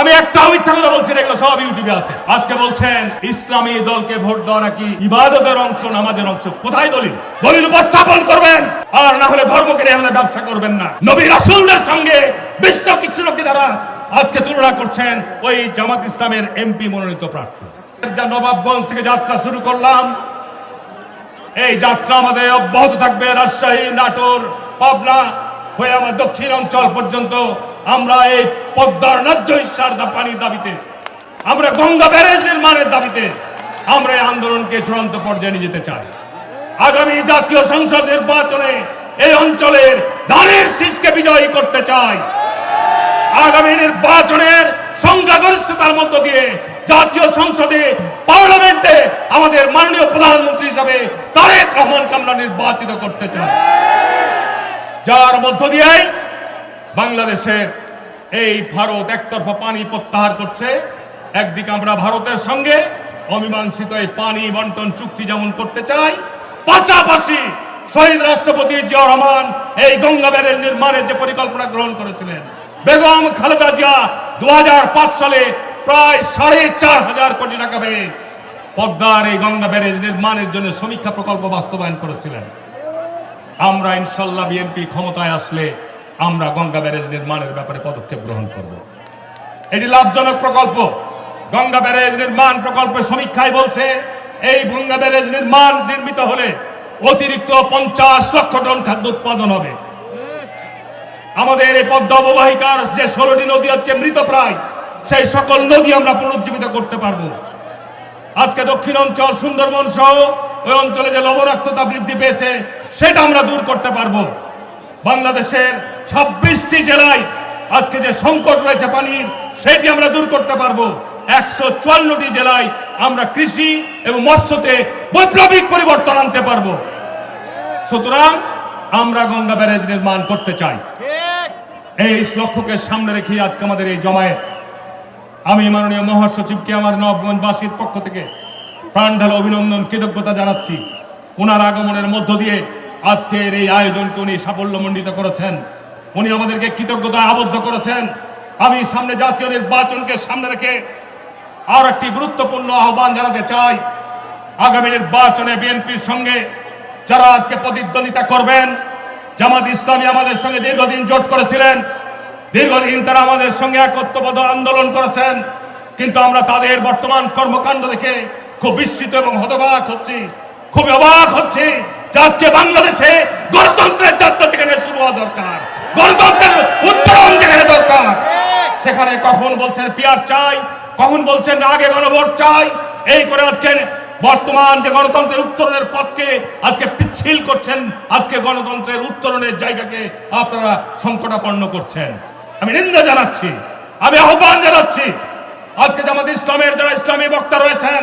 আমি একটা মিথ্যা কথা বলছি এগুলো সব ইউটিউবে আছে। আজকে বলছেন, ইসলামী দলকে ভোট দেওয়া নাকি ইবাদতের অংশ, নামাজের অংশ? কোথায় দলিল? দলিল উপস্থাপন করবেন। আর না হলে ধর্মকে নিয়ে হলে ব্যবসা করবেন না। নবী রাসূলদের সঙ্গে বিশ্ব কিছু লোক যারা আজকে তুলনা করছেন, ওই জামাত ইসলামের এমপি মনোনীত প্রার্থী। নবাবগঞ্জ থেকে যাত্রা শুরু করলাম। এই যাত্রা আমাদের অব্যাহত থাকবে রাজশাহী, নাটোর, পাবনা, হয়ে আমার দক্ষিণ অঞ্চল পর্যন্ত। আমরা এই পদ্মার ন্যায্য ইচ্ছার পানির দাবিতে, আমরা গঙ্গা ব্যারেজ নির্মাণের দাবিতে, আমরা এই আন্দোলনকে চূড়ান্ত পর্যায়ে নিয়ে যেতে চাই। আগামী জাতীয় সংসদ নির্বাচনে এই অঞ্চলের ধানের শীষকে বিজয়ী করতে চাই। আগামী নির্বাচনের সংখ্যাগরিষ্ঠতার মধ্য দিয়ে জাতীয় সংসদে পার্লামেন্টে আমাদের মাননীয় প্রধানমন্ত্রী হিসাবে তারেক রহমানকে আমরা নির্বাচিত করতে চাই। যার মধ্য দিয়েই বাংলাদেশের এই ভারত একতরফা পানি প্রত্যাহার করছে। একদিকে আমরা ভারতের সঙ্গে অমীমাংসিত এই পানি বন্টন চুক্তি যেমন করতে চাই, পাশাপাশি শহীদ রাষ্ট্রপতি জিয়া রহমান এই গঙ্গা ব্যারেজ নির্মাণের যে পরিকল্পনা গ্রহণ করেছিলেন, বেগম খালেদা জিয়া দু হাজার পাঁচ সালে প্রায় সাড়ে চার হাজার কোটি টাকা ব্যয়ে পদ্মার এই গঙ্গা ব্যারেজ নির্মাণের জন্য সমীক্ষা প্রকল্প বাস্তবায়ন করেছিলেন। আমরা ইনশাল্লাহ বিএনপি ক্ষমতায় আসলে আমরা গঙ্গা ব্যারেজ নির্মাণের ব্যাপারে পদক্ষেপ গ্রহণ করব। এটি লাভজনক প্রকল্প। গঙ্গা ব্যারেজ নির্মাণ প্রকল্পের সমীক্ষায় বলছে, এই গঙ্গা ব্যারেজ নির্মাণ নির্মিত হলে অতিরিক্ত পঞ্চাশ লক্ষ টন খাদ্য উৎপাদন হবে। আমাদের এই পদ্মা অববাহিকার যে ষোলোটি নদী আজকে মৃত প্রায়, সেই সকল নদী আমরা পুনরুজ্জীবিত করতে পারব। আজকে দক্ষিণ অঞ্চল সুন্দরবন সহ ওই অঞ্চলে যে লবণাক্ততা বৃদ্ধি পেয়েছে, সেটা আমরা দূর করতে পারব। বাংলাদেশের ছাব্বিশটি জেলায় আজকে যে সংকট রয়েছে পানির, সেটি আমরা দূর করতে পারব। একশো চুয়ান্নটি জেলায় আমরা কৃষি এবং মৎস্যতে বৈপ্লবিক পরিবর্তন আনতে পারব। সুতরাং আমরা গঙ্গা ব্যারেজ নির্মাণ করতে চাই। এই লক্ষ্যকে সামনে রেখে আজকে আমাদের এই জমায়েত। আমি মাননীয় মহাসচিবকে আমার নবগঞ্জবাসীর পক্ষ থেকে প্রাণ ঢালা অভিনন্দন, কৃতজ্ঞতা জানাচ্ছি। ওনার আগমনের মধ্য দিয়ে আজকের এই আয়োজনকে উনি সাফল্যমণ্ডিত করেছেন। উনি আমাদেরকে কৃতজ্ঞতা আবদ্ধ করেছেন। আমি সামনে জাতীয় নির্বাচনকে সামনে রেখে আর একটি গুরুত্বপূর্ণ আহ্বান জানাতে চাই। আগামী নির্বাচনে বিএনপির সঙ্গে যারা আজকে প্রতিদ্বন্দ্বিতা করবেন, জামাত ইসলামী আমাদের সঙ্গে দীর্ঘদিন জোট করেছিলেন। দীর্ঘদিন তারা আমাদের সঙ্গে একত্রবদ্ধ আন্দোলন করেছেন। কিন্তু আমরা তাদের বর্তমান কর্মকাণ্ড দেখে খুব বিস্মিত এবং হতবাক হচ্ছি। খুব অবাক হচ্ছে। আজকে বাংলাদেশে, গণতন্ত্রের যাত্রা যেখানে শুরু হওয়া দরকার, গণতন্ত্রের উত্তরণ যেখানে দরকার। সেখানে কখন বলছেন পিয়ার চাই, কখন বলছেন আগে গণভোট চাই, এই করে আজকে বর্তমান যে গণতন্ত্রের উত্তরণের পথকে আজকে পিচ্ছিল করছেন, আজকে গণতন্ত্রের উত্তরণের জায়গাকে আপনারা সংকটাপন্ন করছেন। আমি নিন্দা জানাচ্ছি, আমি আহ্বান জানাচ্ছি, আজকে জামাত ইসলামের যারা ইসলামী বক্তা রয়েছেন,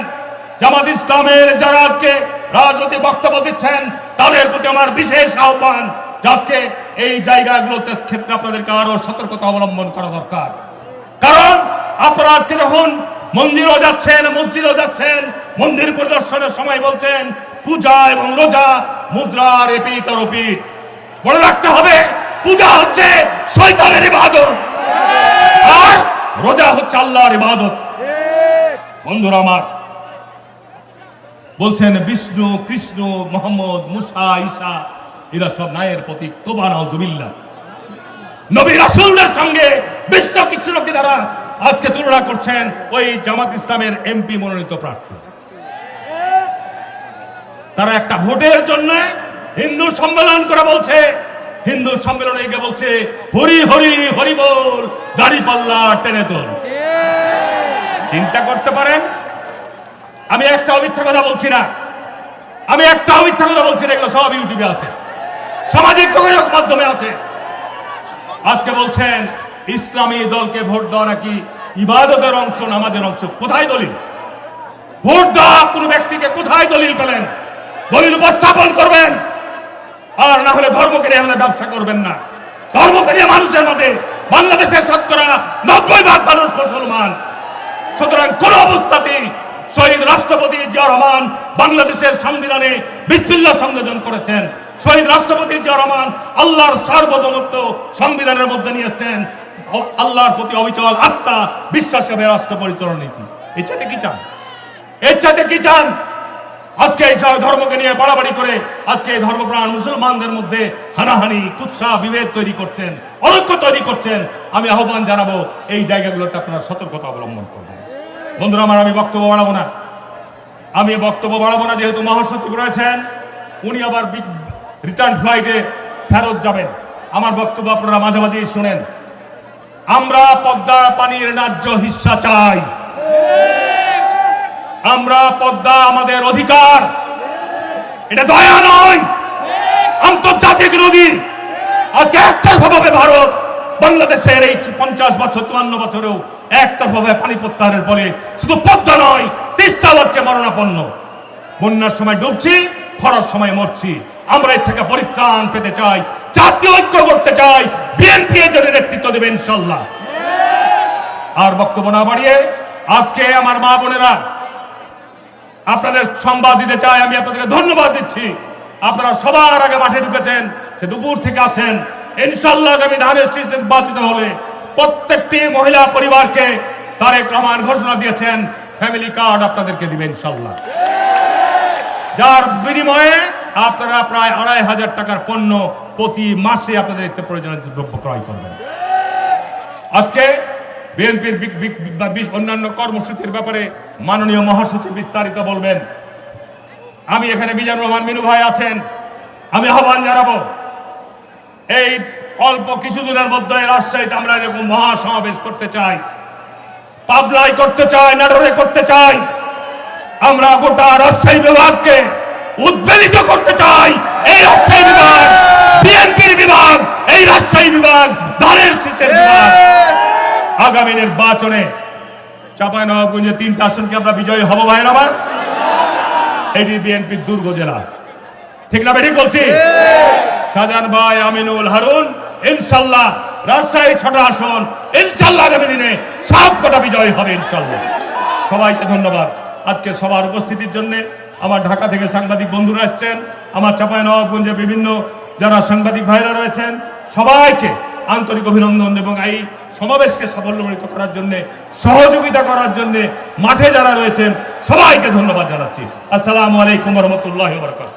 জামাত ইসলামের যারা আজকে রাজনৈতিক বক্তব্য দিচ্ছেন, তাদের প্রতি আমার বিশেষ আহ্বান আজকে এই জায়গাগুলোতে ক্ষেত্রে আপনাদেরকে আরও সতর্কতা অবলম্বন করা দরকার। কারণ আপনারা আজকে যখন মন্দিরও যাচ্ছেন, মসজিদও যাচ্ছেন, মন্দির পরিদর্শনের সময় বলছেন, পূজা এবং রোজা মুদ্রার এপিট আর মনে রাখতে হবে, পূজা হচ্ছে শয়তানের ইবাদত। আর রোজা হচ্ছে আল্লাহর ইবাদত। বন্ধুরা আমার বলছেন, বিষ্ণু, কৃষ্ণ, মোহাম্মদ, মুসা, ঈসা, এরা সব নায়ের প্রতীক। তোবা নজুবিল্লা নবী রাসূলদের সঙ্গে কিছু লোকে যারা আজকে তুলনা করছেন, ওই জামাত ইসলামের এমপি মনোনীত প্রার্থী। তারা একটা ভোটের জন্য হিন্দু সম্মেলন করে বলছে। হিন্দু সম্মেলনে গিয়ে বলছে, হরি হরি হরি বল দাড়ি পাল্লা টেনে তোল। চিন্তা করতে পারেন? আমি একটা মিথ্যা কথা বলছি না। আমি একটা মিথ্যা কথা বলছি না, এগুলো সব ইউটিউবে আছে। সামাজিক যোগাযোগ মাধ্যমে আছে। আজকে বলছেন, ইসলামী দলকে ভোট দেওয়া নাকি ইবাদতের অংশ, নামাজের অংশ? কোথায় দলিল? ভোট দেওয়া কোন ব্যক্তিকে কোথায় দলিল পেলেন? দলিল উপস্থাপন করবেন। আর না হলে ধর্মকে নিয়ে হলে ব্যবসা করবেন না। ধর্মকে নিয়ে মানুষের মধ্যে, বাংলাদেশের শতকরা নব্বই ভাগ মানুষ মুসলমান। সুতরাং কোন অবস্থাতেই শহীদ রাষ্ট্রপতি জিয়া রহমান বাংলাদেশের সংবিধানে বিসমিল্লাহ সংযোজন করেছেন। শহীদ রাষ্ট্রপতি জিয়া রহমান আল্লাহর সার্বভৌমত্ব সংবিধানের মধ্যে নিয়েছেন আল্লাহর প্রতি অবিচল আস্থা, বিশ্বাস হবে রাষ্ট্র পরিচালনা নীতি। এর চাইতে কি চান? এর চাইতে কি চান? আজকে এই সব ধর্মকে নিয়ে বাড়াবাড়ি করে আজকে এই ধর্মপ্রাণ মুসলমানদের মধ্যে হানাহানি, কুৎসা, বিভেদ তৈরি করছেন অনৈক্য তৈরি করছেন। আমি আহ্বান জানাব, এই জায়গাগুলোতে আপনারা সতর্কতা অবলম্বন করবেন। বন্ধুরা, আমার আমি বক্তব্য বাড়াবো না। আমি বক্তব্য বাড়াবো না, যেহেতু মহাসচিব রয়েছেন, উনি আবার রিটার্ন ফ্লাইটে ফেরত যাবেন। আমার বক্তব্য আপনারা মাঝে মাঝে শুনেন। আমরা পদ্মা পানির ন্যায্য হিস্সা চাই। আমরা পদ্মা আমাদের অধিকার। এটা দয়া নয়। আন্তর্জাতিক নদী। আজকে একতরফাভাবে ভারত। বাংলাদেশের এই পঞ্চাশ বছর, চুয়ান্ন বছরেও একতরফাভাবে পানি প্রত্যাহারের ফলে শুধু পদ্মা নয় তিস্তাবাদকে মরণাপন্ন। বন্যার সময় ডুবছি, খরার সময় মরছি। আমরা এর থেকে পরিত্রাণ পেতে চাই, জাতীয় ঐক্য করতে চাই, বিএনপি এর জন্য নেতৃত্ব দেবে ইনশাল্লাহ আর বক্তব্য না বাড়িয়ে আজকে আমার মা বোনেরা, আপনাদের সংবাদ দিতে চাই, আমি আপনাদেরকে ধন্যবাদ দিচ্ছি। আপনারা সবার আগে মাঠে ঢুকেছেন, সে দুপুর থেকে আছেন ইনশাল্লাহ আগামী ধানের শীষ নির্বাচিত হলে প্রত্যেকটি মহিলা পরিবারকে ঘোষণা দিয়েছেন ফ্যামিলি কার্ড আপনাদেরকে ইনশাল্লাহ যার বিনিময়ে আপনারা প্রায় আড়াই হাজার টাকার পণ্য প্রতি আপনাদের ক্রয় করবেন। আজকে বিএনপির অন্যান্য কর্মসূচির ব্যাপারে মাননীয় মহাসচিব বিস্তারিত বলবেন। আমি এখানে বিজানুর রহমান মিনু ভাই আছেন। আমি আহ্বান জানাব এই অল্প কিছুদিনের মধ্যে রাজশাহীতে আমরা এরকম মহাসমাবেশ করতে চাই। পাবনায় করতে চাই, নাটোরে করতে চাই। আমরা গোটা রাজশাহী বিভাগকে উদ্বেলিত করতে চাই। এই রাজশাহী বিভাগ, বিএনপির বিভাগ, এই রাজশাহী বিভাগ, ধানের শীষের আগামী নির্বাচনে চাপায় নবাবগঞ্জে তিনটা আসনকে আমরা বিজয়ী হব ভাইয়ের আমার এটি বিএনপির দুর্গ জেলা। ঠিক না বেঠিক বলছি? শাহজাহান ভাই আমিনুল হারুন, ইনশাল্লাহ রাজশাহী ছোট আসন, ইনশাল্লাহ আগামী দিনে সব কটা বিজয় হবে, ইনশাল্লাহ। সবাইকে ধন্যবাদ। আজকে সবার উপস্থিতির জন্য আমার ঢাকা থেকে সাংবাদিক বন্ধুরা এসছেন, আমার চাপায় নবাবগঞ্জে বিভিন্ন যারা সাংবাদিক ভাইরা রয়েছেন, সবাইকে আন্তরিক অভিনন্দন এবং এই সমাবেশকে সাফল্যমণ্ডিত করার জন্য, সহযোগিতা করার জন্য মাঠে যারা রয়েছেন, সবাইকে ধন্যবাদ জানাচ্ছি। আসসালামু আলাইকুম রহমতুল্লাহ বরকাত